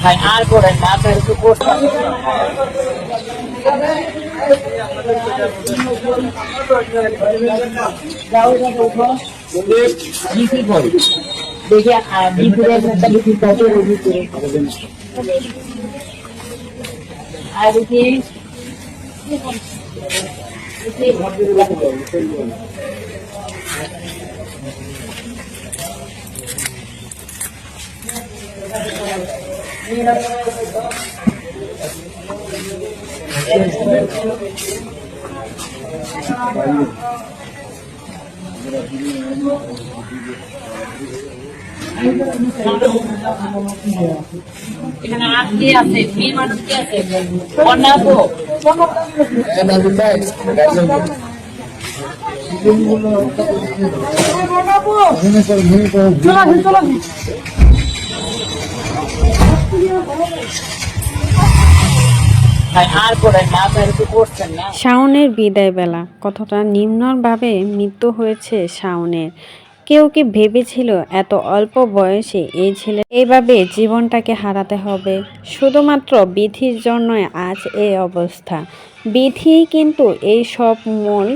ভাই আর করেন না একটু করতে দেখি বিপুরে একটা বিক্রি করতে বিপুরে আর দেখি এখানে আর কে আছে মেয়ে মানুষ কে আছে অনাবো ভাই আর করেন শাওনের বিদায় বেলা কতটা নিম্নভাবে মৃত্যু হয়েছে শাওনের। কেউ কি ভেবেছিল এত অল্প বয়সে এই ছেলে এইভাবে জীবনটাকে হারাতে হবে? শুধুমাত্র বিধির জন্যই আজ এই অবস্থা। বিধি কিন্তু এই সব মূল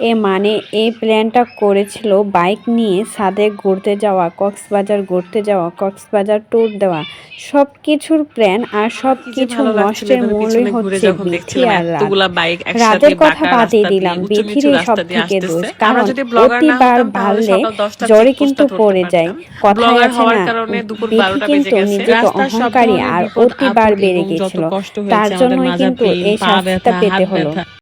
এ মানে এই প্ল্যানটা করেছিল বাইক নিয়ে সাদেক ঘুরতে যাওয়া কক্সবাজার ঘুরতে যাওয়া কক্সবাজার ট্যুর দেওয়া। সব কিছুর প্ল্যান আর সব কিছু নষ্টের মূলই হচ্ছে যখন আর রাতের কথা বাদই দিলাম উঁচু সব থেকে দোষ। কারণ তাহলে ভাললে জ্বরে কিন্তু পড়ে যায়। কথা আছে না। বিধি কিন্তু। নিজেকে অহংকারী আর অতিবার বেড়ে গেছিল। তার জন্যই কিন্তু এই শাস্তিটা পেতে হলো।